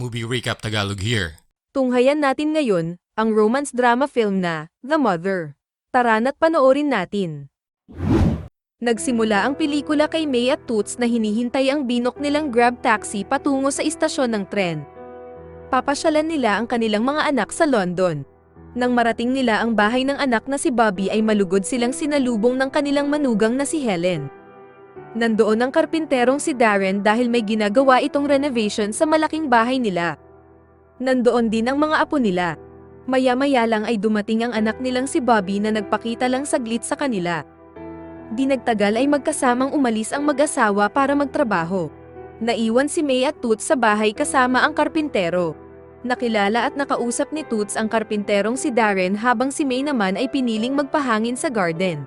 Movie Recap Tagalog here. Tunghayan natin ngayon, ang romance drama film na, The Mother. Tara na't panoorin natin. Nagsimula ang pelikula kay May at Toots na hinihintay ang binok nilang grab taxi patungo sa istasyon ng tren. Papasyalan nila ang kanilang mga anak sa London. Nang marating nila ang bahay ng anak na si Bobby ay malugod silang sinalubong ng kanilang manugang na si Helen. Nandoon ang karpinterong si Darren dahil may ginagawa itong renovation sa malaking bahay nila. Nandoon din ang mga apo nila. Maya-maya lang ay dumating ang anak nilang si Bobby na nagpakita lang saglit sa kanila. Di nagtagal ay magkasamang umalis ang mag-asawa para magtrabaho. Naiwan si May at Toots sa bahay kasama ang karpintero. Nakilala at nakausap ni Toots ang karpinterong si Darren habang si May naman ay piniling magpahangin sa garden.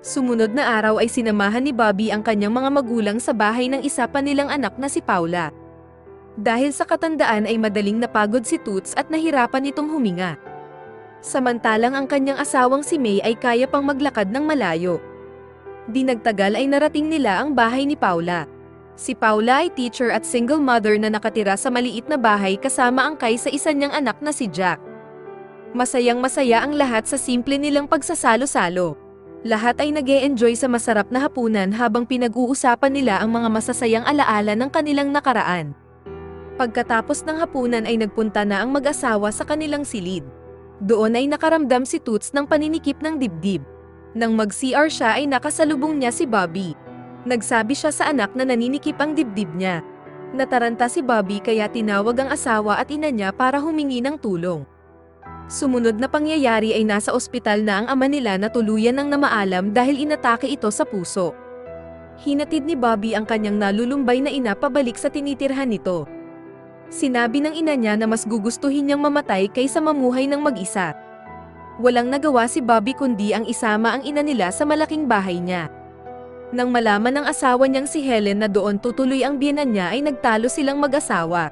Sumunod na araw ay sinamahan ni Bobby ang kanyang mga magulang sa bahay ng isa pa nilang anak na si Paula. Dahil sa katandaan ay madaling napagod si Toots at nahirapan itong huminga. Samantalang ang kanyang asawang si May ay kaya pang maglakad ng malayo. Di nagtagal ay narating nila ang bahay ni Paula. Si Paula ay teacher at single mother na nakatira sa maliit na bahay kasama ang kay sa isa niyang anak na si Jack. Masayang masaya ang lahat sa simple nilang pagsasalo-salo. Lahat ay nag enjoy sa masarap na hapunan habang pinag-uusapan nila ang mga masasayang alaala ng kanilang nakaraan. Pagkatapos ng hapunan ay nagpunta na ang mag-asawa sa kanilang silid. Doon ay nakaramdam si Toots ng paninikip ng dibdib. Nang mag-CR siya ay nakasalubong niya si Bobby. Nagsabi siya sa anak na naninikip ang dibdib niya. Nataranta si Bobby kaya tinawag ang asawa at ina niya para humingi ng tulong. Sumunod na pangyayari ay nasa ospital na ang ama nila na tuluyan ng namaalam dahil inatake ito sa puso. Hinatid ni Bobby ang kanyang nalulumbay na ina pabalik sa tinitirhan nito. Sinabi ng ina niya na mas gugustuhin niyang mamatay kaysa mamuhay ng mag-isa. Walang nagawa si Bobby kundi ang isama ang ina nila sa malaking bahay niya. Nang malaman ng asawa niyang si Helen na doon tutuloy ang biyenan niya ay nagtalo silang mag-asawa.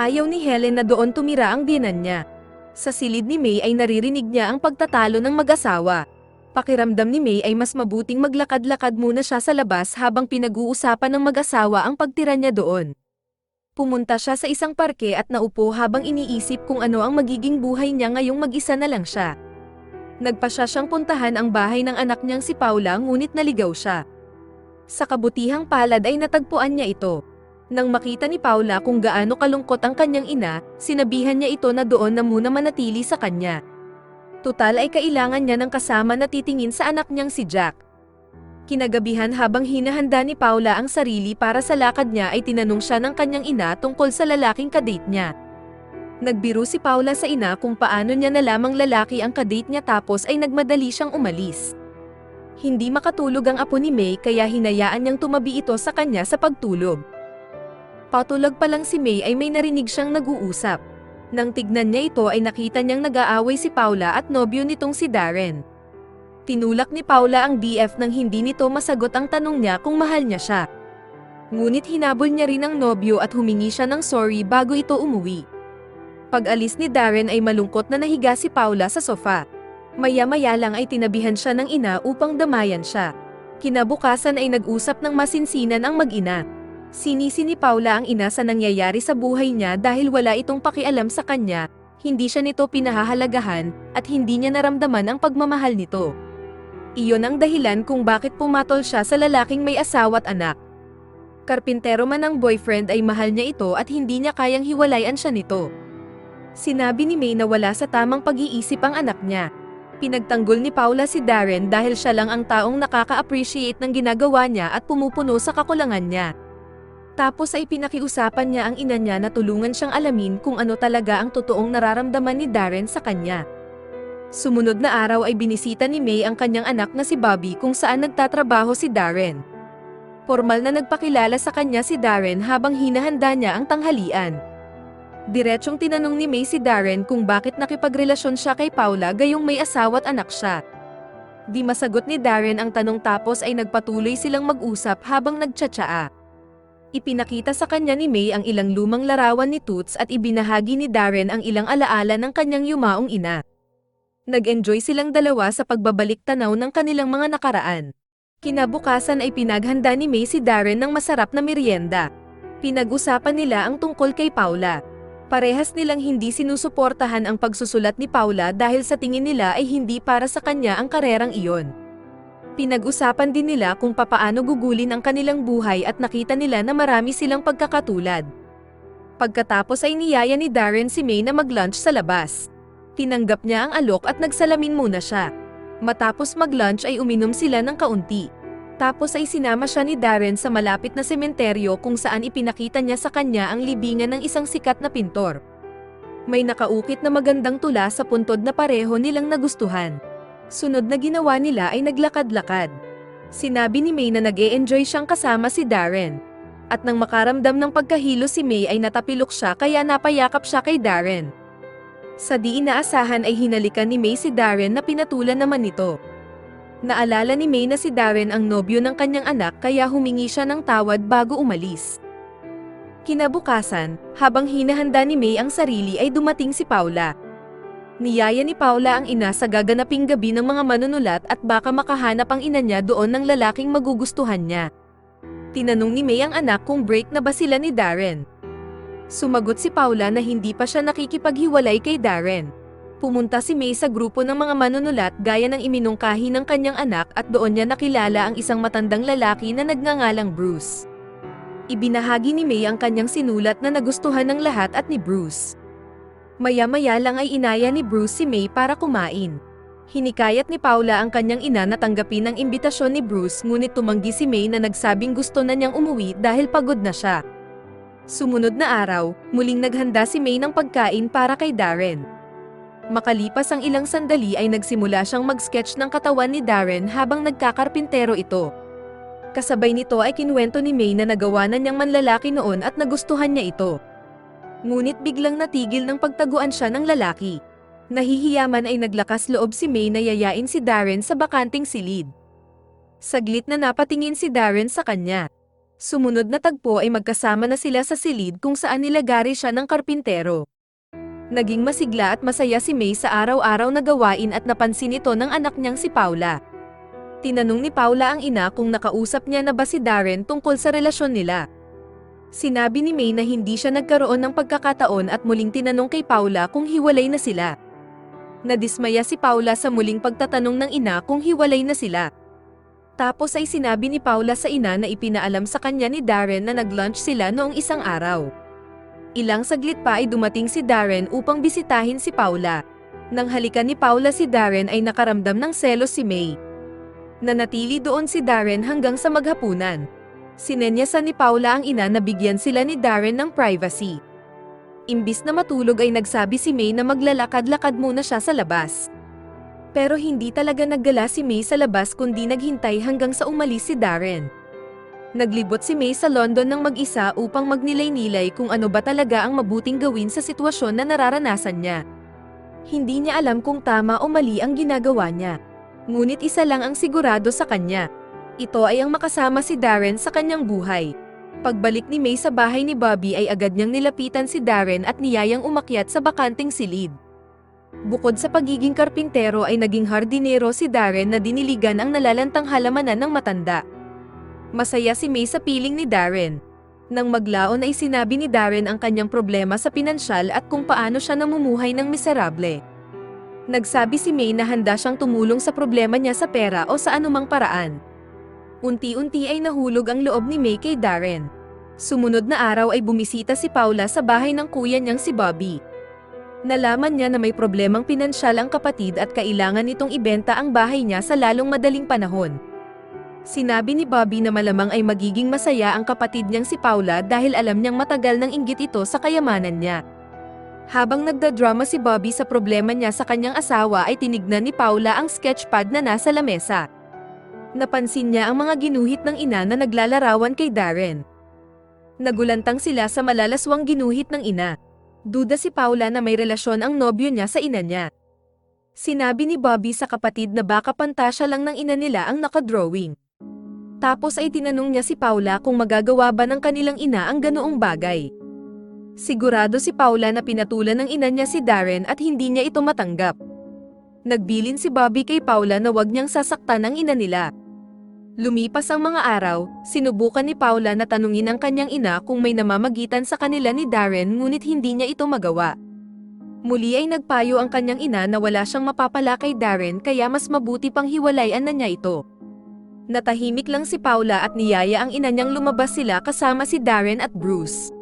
Ayaw ni Helen na doon tumira ang biyenan niya. Sa silid ni May ay naririnig niya ang pagtatalo ng mag-asawa. Pakiramdam ni May ay mas mabuting maglakad-lakad muna siya sa labas habang pinag-uusapan ng mag-asawa ang pagtira niya doon. Pumunta siya sa isang parke at naupo habang iniisip kung ano ang magiging buhay niya ngayong mag-isa na lang siya. Nagpa siya siyang puntahan ang bahay ng anak niyang si Paula ngunit naligaw siya. Sa kabutihang palad ay natagpuan niya ito. Nang makita ni Paula kung gaano kalungkot ang kanyang ina, sinabihan niya ito na doon na muna manatili sa kanya. Tutal ay kailangan niya ng kasama na titingin sa anak niyang si Jack. Kinagabihan habang hinahanda ni Paula ang sarili para sa lakad niya ay tinanong siya ng kanyang ina tungkol sa lalaking kadate niya. Nagbiro si Paula sa ina kung paano niya na lamang lalaki ang kadate niya tapos ay nagmadali siyang umalis. Hindi makatulog ang apo ni May kaya hinayaan niyang tumabi ito sa kanya sa pagtulog. Patulog pa lang si May ay may narinig siyang nag-uusap. Nang tignan niya ito ay nakita niyang nag-aaway si Paula at nobyo nitong si Darren. Tinulak ni Paula ang BF nang hindi nito masagot ang tanong niya kung mahal niya siya. Ngunit hinabol niya rin ang nobyo at humingi siya ng sorry bago ito umuwi. Pag-alis ni Darren ay malungkot na nahiga si Paula sa sofa. Maya-maya lang ay tinabihan siya ng ina upang damayan siya. Kinabukasan ay nag-usap ng masinsinan ang mag-ina. Sinisi ni Paula ang ina sa nangyayari sa buhay niya dahil wala itong pakialam sa kanya, hindi siya nito pinahahalagahan, at hindi niya naramdaman ang pagmamahal nito. Iyon ang dahilan kung bakit pumatol siya sa lalaking may asawa at anak. Karpintero man ang boyfriend ay mahal niya ito at hindi niya kayang hiwalayan siya nito. Sinabi ni May na wala sa tamang pag-iisip ang anak niya. Pinagtanggol ni Paula si Darren dahil siya lang ang taong nakaka-appreciate ng ginagawa niya at pumupuno sa kakulangan niya. Tapos ay pinakiusapan niya ang ina niya na tulungan siyang alamin kung ano talaga ang totoong nararamdaman ni Darren sa kanya. Sumunod na araw ay binisita ni May ang kanyang anak na si Bobby kung saan nagtatrabaho si Darren. Formal na nagpakilala sa kanya si Darren habang hinahanda niya ang tanghalian. Diretsyong tinanong ni May si Darren kung bakit nakipagrelasyon siya kay Paula gayong may asawa at anak siya. Di masagot ni Darren ang tanong tapos ay nagpatuloy silang mag-usap habang nagtsatsaa. Ipinakita sa kanya ni May ang ilang lumang larawan ni Toots at ibinahagi ni Darren ang ilang alaala ng kanyang yumaong ina. Nag-enjoy silang dalawa sa pagbabalik tanaw ng kanilang mga nakaraan. Kinabukasan ay pinaghanda ni May si Darren ng masarap na merienda. Pinag-usapan nila ang tungkol kay Paula. Parehas nilang hindi sinusuportahan ang pagsusulat ni Paula dahil sa tingin nila ay hindi para sa kanya ang karerang iyon. Pinag-usapan din nila kung papaano gugulin ang kanilang buhay at nakita nila na marami silang pagkakatulad. Pagkatapos ay niyaya ni Darren si May na mag-lunch sa labas. Tinanggap niya ang alok at nagsalamin muna siya. Matapos mag-lunch ay uminom sila ng kaunti. Tapos ay sinama siya ni Darren sa malapit na sementeryo kung saan ipinakita niya sa kanya ang libingan ng isang sikat na pintor. May nakaukit na magandang tula sa puntod na pareho nilang nagustuhan. Sunod na ginawa nila ay naglakad-lakad. Sinabi ni May na nag -e enjoy siyang kasama si Darren. At nang makaramdam ng pagkahilo si May ay natapilok siya kaya napayakap siya kay Darren. Sa di inaasahan ay hinalikan ni May si Darren na pinatulan naman nito. Naalala ni May na si Darren ang nobyo ng kanyang anak kaya humingi siya ng tawad bago umalis. Kinabukasan, habang hinahanda ni May ang sarili ay dumating si Paula. Niyaya ni Paula ang ina sa gaganaping gabi ng mga manunulat at baka makahanap ang ina niya doon ng lalaking magugustuhan niya. Tinanong ni May ang anak kung break na ba sila ni Darren. Sumagot si Paula na hindi pa siya nakikipaghiwalay kay Darren. Pumunta si May sa grupo ng mga manunulat gaya ng iminungkahi ng kanyang anak at doon niya nakilala ang isang matandang lalaki na nagngangalang Bruce. Ibinahagi ni May ang kanyang sinulat na nagustuhan ng lahat at ni Bruce. Maya-maya lang ay inaya ni Bruce si May para kumain. Hinikayat ni Paula ang kanyang ina na tanggapin ang imbitasyon ni Bruce ngunit tumanggi si May na nagsabing gusto na niyang umuwi dahil pagod na siya. Sumunod na araw, muling naghanda si May ng pagkain para kay Darren. Makalipas ang ilang sandali ay nagsimula siyang mag-sketch ng katawan ni Darren habang nagkakarpintero ito. Kasabay nito ay kinwento ni May na nagawa na niyang manlalaki noon at nagustuhan niya ito. Ngunit biglang natigil ng pagtaguan siya ng lalaki. Nahihiyaman ay naglakas loob si May na yayain si Darren sa bakanting silid. Saglit na napatingin si Darren sa kanya. Sumunod na tagpo ay magkasama na sila sa silid kung saan nilagari siya ng karpintero. Naging masigla at masaya si May sa araw-araw na gawain at napansin ito ng anak niyang si Paula. Tinanong ni Paula ang ina kung nakausap niya na ba si Darren tungkol sa relasyon nila. Sinabi ni May na hindi siya nagkaroon ng pagkakataon at muling tinanong kay Paula kung hiwalay na sila. Nadismaya si Paula sa muling pagtatanong ng ina kung hiwalay na sila. Tapos ay sinabi ni Paula sa ina na ipinaalam sa kanya ni Darren na nag-lunch sila noong isang araw. Ilang saglit pa ay dumating si Darren upang bisitahin si Paula. Nang halikan ni Paula si Darren ay nakaramdam ng selos si May. Nanatili doon si Darren hanggang sa maghapunan. Sinenyasan ni Paula ang ina na bigyan sila ni Darren ng privacy. Imbis na matulog ay nagsabi si May na maglalakad-lakad muna siya sa labas. Pero hindi talaga naggala si May sa labas kundi naghintay hanggang sa umalis si Darren. Naglibot si May sa London ng mag-isa upang magnilay-nilay kung ano ba talaga ang mabuting gawin sa sitwasyon na nararanasan niya. Hindi niya alam kung tama o mali ang ginagawa niya. Ngunit isa lang ang sigurado sa kanya. Ito ay ang makasama si Darren sa kanyang buhay. Pagbalik ni May sa bahay ni Bobby ay agad niyang nilapitan si Darren at niyayang umakyat sa bakanting silid. Bukod sa pagiging karpintero ay naging hardinero si Darren na diniligan ang nalalantang halamanan ng matanda. Masaya si May sa piling ni Darren. Nang maglaon ay sinabi ni Darren ang kanyang problema sa pinansyal at kung paano siya namumuhay ng miserable. Nagsabi si May na handa siyang tumulong sa problema niya sa pera o sa anumang paraan. Unti-unti ay nahulog ang loob ni May kay Darren. Sumunod na araw ay bumisita si Paula sa bahay ng kuya niyang si Bobby. Nalaman niya na may problemang pinansyal ang kapatid at kailangan nitong ibenta ang bahay niya sa lalong madaling panahon. Sinabi ni Bobby na malamang ay magiging masaya ang kapatid niyang si Paula dahil alam niyang matagal nang inggit ito sa kayamanan niya. Habang nagdadrama si Bobby sa problema niya sa kanyang asawa ay tinignan ni Paula ang sketchpad na nasa lamesa. Napansin niya ang mga ginuhit ng ina na naglalarawan kay Darren. Nagulantang sila sa malalaswang ginuhit ng ina. Duda si Paula na may relasyon ang nobyo niya sa ina niya. Sinabi ni Bobby sa kapatid na baka pantasya lang ng ina nila ang nakadrawing. Tapos ay tinanong niya si Paula kung magagawa ba ng kanilang ina ang ganoong bagay. Sigurado si Paula na pinatulan ng ina niya si Darren at hindi niya ito matanggap. Nagbilin si Bobby kay Paula na wag niyang sasaktan ang ina nila. Lumipas ang mga araw, sinubukan ni Paula na tanungin ang kanyang ina kung may namamagitan sa kanila ni Darren ngunit hindi niya ito magawa. Muli ay nagpayo ang kanyang ina na wala siyang mapapala kay Darren kaya mas mabuti pang hiwalayan na niya ito. Natahimik lang si Paula at niyaya ang ina niyang lumabas sila kasama si Darren at Bruce.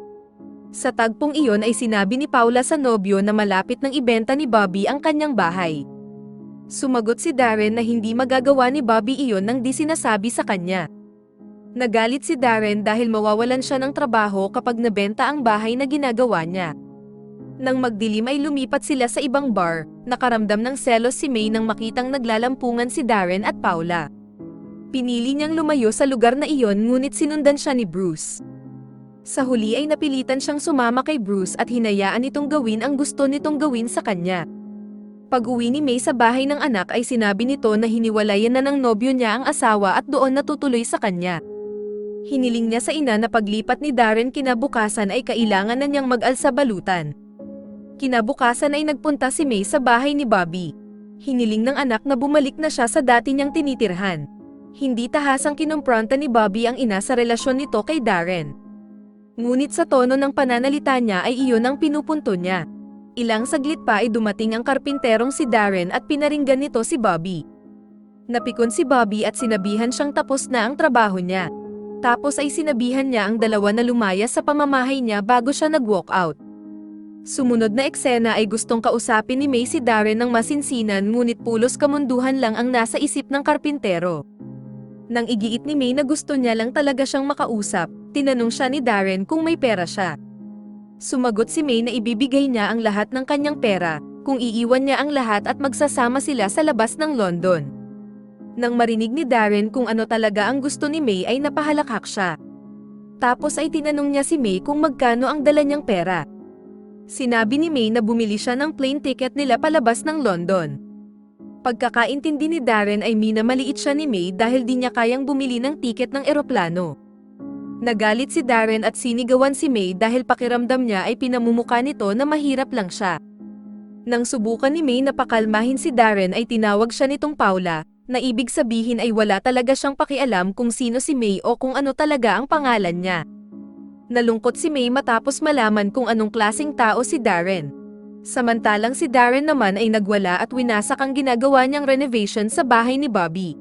Sa tagpong iyon ay sinabi ni Paula sa nobyo na malapit ng ibenta ni Bobby ang kanyang bahay. Sumagot si Darren na hindi magagawa ni Bobby iyon nang di sinasabi sa kanya. Nagalit si Darren dahil mawawalan siya ng trabaho kapag nabenta ang bahay na ginagawa niya. Nang magdilim ay lumipat sila sa ibang bar, nakaramdam ng selos si May nang makitang naglalampungan si Darren at Paula. Pinili niyang lumayo sa lugar na iyon ngunit sinundan siya ni Bruce. Sa huli ay napilitan siyang sumama kay Bruce at hinayaan itong gawin ang gusto nitong gawin sa kanya. Pag-uwi ni May sa bahay ng anak ay sinabi nito na hiniwalayan na ng nobyo niya ang asawa at doon natutuloy sa kanya. Hiniling niya sa ina na paglipat ni Darren kinabukasan ay kailangan na niyang mag-alsa balutan. Kinabukasan ay nagpunta si May sa bahay ni Bobby. Hiniling ng anak na bumalik na siya sa dati niyang tinitirhan. Hindi tahasang kinumpronta ni Bobby ang ina sa relasyon nito kay Darren. Ngunit sa tono ng pananalita niya ay iyon ang pinupunto niya. Ilang saglit pa ay dumating ang karpinterong si Darren at pinaringgan nito si Bobby. Napikon si Bobby at sinabihan siyang tapos na ang trabaho niya. Tapos ay sinabihan niya ang dalawa na lumayas sa pamamahay niya bago siya nag-walk out. Sumunod na eksena ay gustong kausapin ni May si Darren ng masinsinan ngunit pulos kamunduhan lang ang nasa isip ng karpintero. Nang igiit ni May na gusto niya lang talaga siyang makausap, tinanong siya ni Darren kung may pera siya. Sumagot si May na ibibigay niya ang lahat ng kanyang pera, kung iiwan niya ang lahat at magsasama sila sa labas ng London. Nang marinig ni Darren kung ano talaga ang gusto ni May ay napahalakhak siya. Tapos ay tinanong niya si May kung magkano ang dala niyang pera. Sinabi ni May na bumili siya ng plane ticket nila palabas ng London. Pagkakaintindi ni Darren ay minamaliit siya ni May dahil di niya kayang bumili ng tiket ng eroplano. Nagalit si Darren at sinigawan si May dahil pakiramdam niya ay pinamumuka nito na mahirap lang siya. Nang subukan ni May na pakalmahin si Darren ay tinawag siya nitong Paula, na ibig sabihin ay wala talaga siyang pakialam kung sino si May o kung ano talaga ang pangalan niya. Nalungkot si May matapos malaman kung anong klasing tao si Darren. Samantalang si Darren naman ay nagwala at winasak ang ginagawa niyang renovation sa bahay ni Bobby.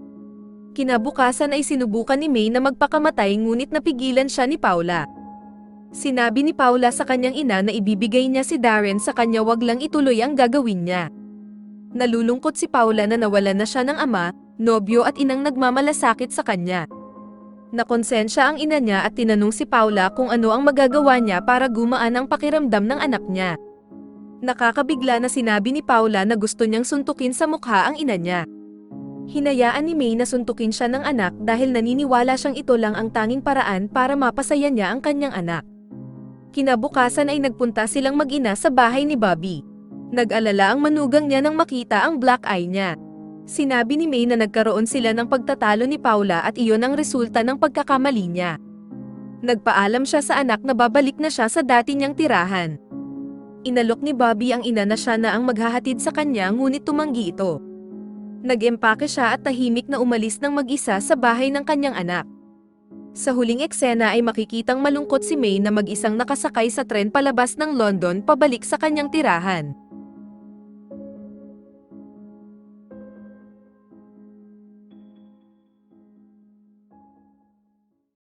Kinabukasan ay sinubukan ni May na magpakamatay ngunit napigilan siya ni Paula. Sinabi ni Paula sa kanyang ina na ibibigay niya si Darren sa kanya wag lang ituloy ang gagawin niya. Nalulungkot si Paula na nawalan na siya ng ama, nobyo at inang nagmamalasakit sa kanya. Nakonsensya ang ina niya at tinanong si Paula kung ano ang magagawa niya para gumaan ang pakiramdam ng anak niya. Nakakabigla na sinabi ni Paula na gusto niyang suntukin sa mukha ang ina niya. Hinayaan ni May na suntukin siya ng anak dahil naniniwala siyang ito lang ang tanging paraan para mapasaya niya ang kanyang anak. Kinabukasan ay nagpunta silang mag-ina sa bahay ni Bobby. Nag-alala ang manugang niya nang makita ang black eye niya. Sinabi ni May na nagkaroon sila ng pagtatalo ni Paula at iyon ang resulta ng pagkakamali niya. Nagpaalam siya sa anak na babalik na siya sa dati niyang tirahan. Inalok ni Bobby ang ina na siya na ang maghahatid sa kanya ngunit tumanggi ito. Nag-empake siya at tahimik na umalis ng mag-isa sa bahay ng kanyang anak. Sa huling eksena ay makikitang malungkot si May na mag-isang nakasakay sa tren palabas ng London pabalik sa kanyang tirahan.